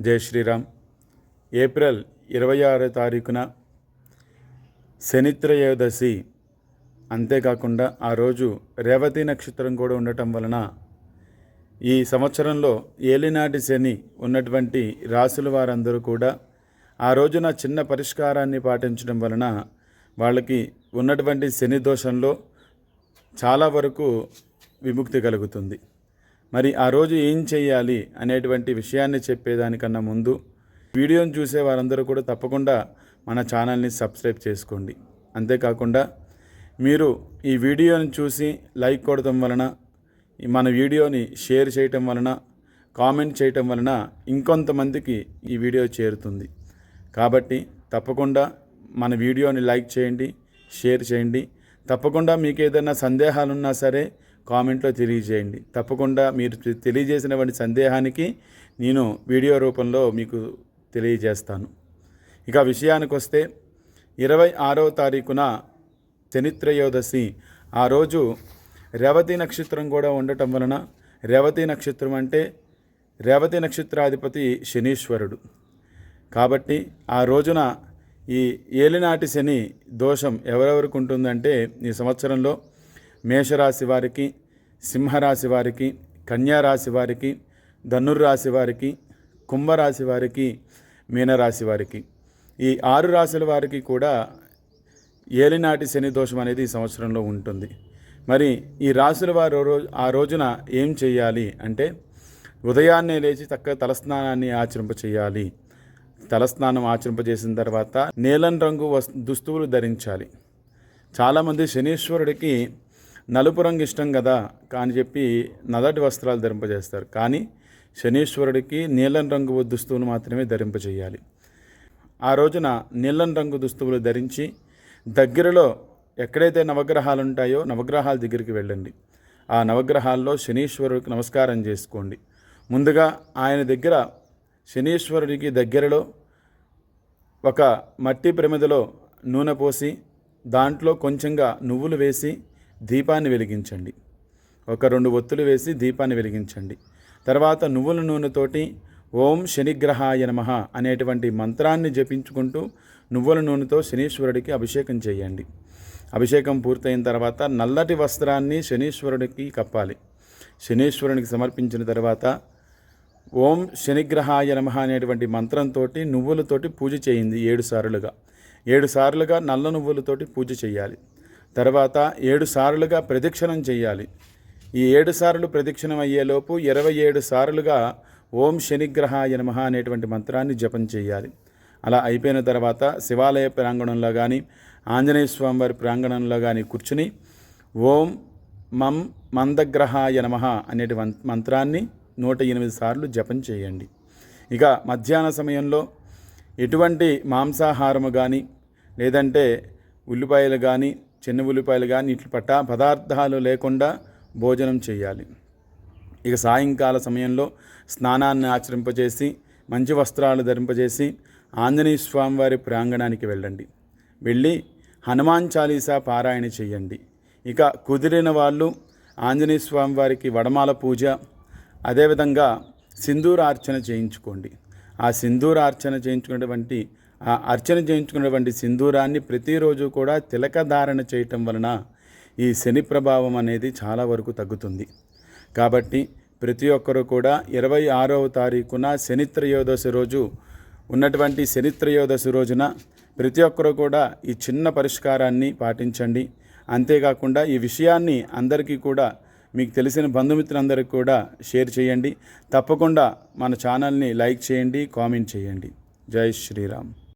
జై శ్రీరామ్. ఏప్రిల్ ఇరవై ఆరో తారీఖున శనిత్రయోదశి అంతేకాకుండా ఆ రోజు రేవతి నక్షత్రం కూడా ఉండటం వలన ఈ సంవత్సరంలో ఏలినాటి శని ఉన్నటువంటి రాసుల వారందరూ కూడా ఆ రోజున చిన్న పరిష్కారాన్ని పాటించడం వలన వాళ్ళకి ఉన్నటువంటి శని దోషంలో చాలా వరకు విముక్తి కలుగుతుంది. మరి ఆ రోజు ఏం చేయాలి అనేటువంటి విషయాన్ని చెప్పేదానికన్నా ముందు వీడియోను చూసే వారందరూ కూడా తప్పకుండా మన ఛానల్ని సబ్స్క్రైబ్ చేసుకోండి. అంతేకాకుండా మీరు ఈ వీడియోని చూసి లైక్ కొడటం వలన ఈ మన వీడియోని షేర్ చేయటం వలన కామెంట్ చేయటం వలన ఇంకొంతమందికి ఈ వీడియో చేరుతుంది. కాబట్టి తప్పకుండా మన వీడియోని లైక్ చేయండి షేర్ చేయండి. తప్పకుండా మీకు ఏదైనా సందేహాలు ఉన్నా సరే కామెంట్లో తెలియజేయండి. తప్పకుండా మీరు తె- తెలియజేసినటువంటి సందేహానికి నేను వీడియో రూపంలో మీకు తెలియజేస్తాను. ఇక విషయానికి వస్తే ఇరవై ఆరో తారీఖున శనిత్రయోదశి ఆ రోజు రేవతి నక్షత్రం కూడా ఉండటం వలన రేవతి నక్షత్రం అంటే రేవతి నక్షత్రాధిపతి శనీశ్వరుడు. కాబట్టి ఆ రోజున ఈ ఏలినాటి శని దోషం ఎవరెవరికి ఉంటుందంటే ఈ సంవత్సరంలో మేషరాశి వారికి సింహరాశి వారికి కన్యారాశి వారికి ధనుర్రాశి వారికి కుంభరాశి వారికి మీనరాశి వారికి. ఈ ఆరు రాశుల వారికి కూడా ఏలినాటి శని దోషం అనేది ఈ సంవత్సరంలో ఉంటుంది. మరి ఈ రాశుల వారు రోజు ఆ రోజున ఏం చేయాలి అంటే ఉదయాన్నే లేచి చక్కగా తలస్నానాన్ని ఆచరింప చేయాలి. తలస్నానం ఆచరింపజేసిన తర్వాత నీలం రంగు వస్ దుస్తువులు ధరించాలి. చాలామంది శనీశ్వరుడికి నలుపు రంగు ఇష్టం కదా కాని చెప్పి నల్లటి వస్త్రాలు ధరింపజేస్తారు. కానీ శనీశ్వరుడికి నీలం రంగు దుస్తువులు మాత్రమే ధరింపజేయాలి. ఆ రోజున నీలం రంగు దుస్తువులు ధరించి దగ్గరలో ఎక్కడైతే నవగ్రహాలు ఉంటాయో నవగ్రహాల దగ్గరికి వెళ్ళండి. ఆ నవగ్రహాల్లో శనీశ్వరుడికి నమస్కారం చేసుకోండి. ముందుగా ఆయన దగ్గర శనీశ్వరుడికి దగ్గరలో ఒక మట్టి ప్రమిదలో నూనె పోసి దాంట్లో కొంచెంగా నువ్వులు వేసి దీపాన్ని వెలిగించండి. ఒక రెండు ఒత్తులు వేసి దీపాన్ని వెలిగించండి. తర్వాత నువ్వుల నూనెతోటి ఓం శనిగ్రహాయ నమః అనేటువంటి మంత్రాన్ని జపించుకుంటూ నువ్వుల నూనెతో శనీశ్వరుడికి అభిషేకం చేయండి. అభిషేకం పూర్తయిన తర్వాత నల్లటి వస్త్రాన్ని శనీశ్వరుడికి కప్పాలి. శనీశ్వరునికి సమర్పించిన తర్వాత ఓం శనిగ్రహాయ నమః అనేటువంటి మంత్రంతో నువ్వులతోటి పూజ చేయింది ఏడు సార్లుగా. ఏడు సార్లుగా నల్ల నువ్వులతోటి పూజ చేయాలి. తర్వాత ఏడు సార్లుగా ప్రదక్షిణం చేయాలి ఈ ఏడు సార్లు ప్రదక్షిణం అయ్యేలోపు ఇరవై ఏడు సార్లుగా ఓం శనిగ్రహాయ నమ అనేటువంటి మంత్రాన్ని జపం చేయాలి అలా అయిపోయిన తర్వాత శివాలయ ప్రాంగణంలో కానీ ఆంజనేయ స్వామివారి ప్రాంగణంలో కానీ కూర్చుని ఓం మం మందగ్రహాయ నమ అనేటి మం- మంత్రాన్ని నూట ఎనిమిది సార్లు జపం చేయండి. ఇక మధ్యాహ్న సమయంలో ఎటువంటి మాంసాహారము కానీ లేదంటే ఉల్లిపాయలు కానీ చిన్న ఉల్లిపాయలు కానీ ఇట్లు పట్టా పదార్థాలు లేకుండా భోజనం చేయాలి. ఇక సాయంకాల సమయంలో స్నానాన్ని ఆచరింపజేసి మంచి వస్త్రాలు ధరింపజేసి ఆంజనేయ స్వామివారి ప్రాంగణానికి వెళ్ళండి. వెళ్ళి హనుమాన్ చాలీసా పారాయణ చేయండి. ఇక కుదిరిన వాళ్ళు ఆంజనేయ స్వామివారికి వడమాల పూజ అదేవిధంగా సింధూరార్చన చేయించుకోండి. ఆ సింధూరార్చన చేయించుకున్నటువంటి ఆ అర్చన చేయించుకున్నటువంటి సింధూరాన్ని ప్రతిరోజు కూడా తిలక ధారణ చేయటం వలన ఈ శని ప్రభావం అనేది చాలా వరకు తగ్గుతుంది. కాబట్టి ప్రతి ఒక్కరూ కూడా ఇరవై ఆరవ తారీఖున శనిత్రయోదశి రోజు ఉన్నటువంటి శనిత్రయోదశి రోజున ప్రతి ఒక్కరూ కూడా ఈ చిన్న పరిష్కారాన్ని పాటించండి. అంతేకాకుండా ఈ విషయాన్ని అందరికీ కూడా మీకు తెలిసిన బంధుమిత్రులందరికీ కూడా షేర్ చేయండి. తప్పకుండా మన ఛానల్ని లైక్ చేయండి కామెంట్ చేయండి. జై శ్రీరామ్.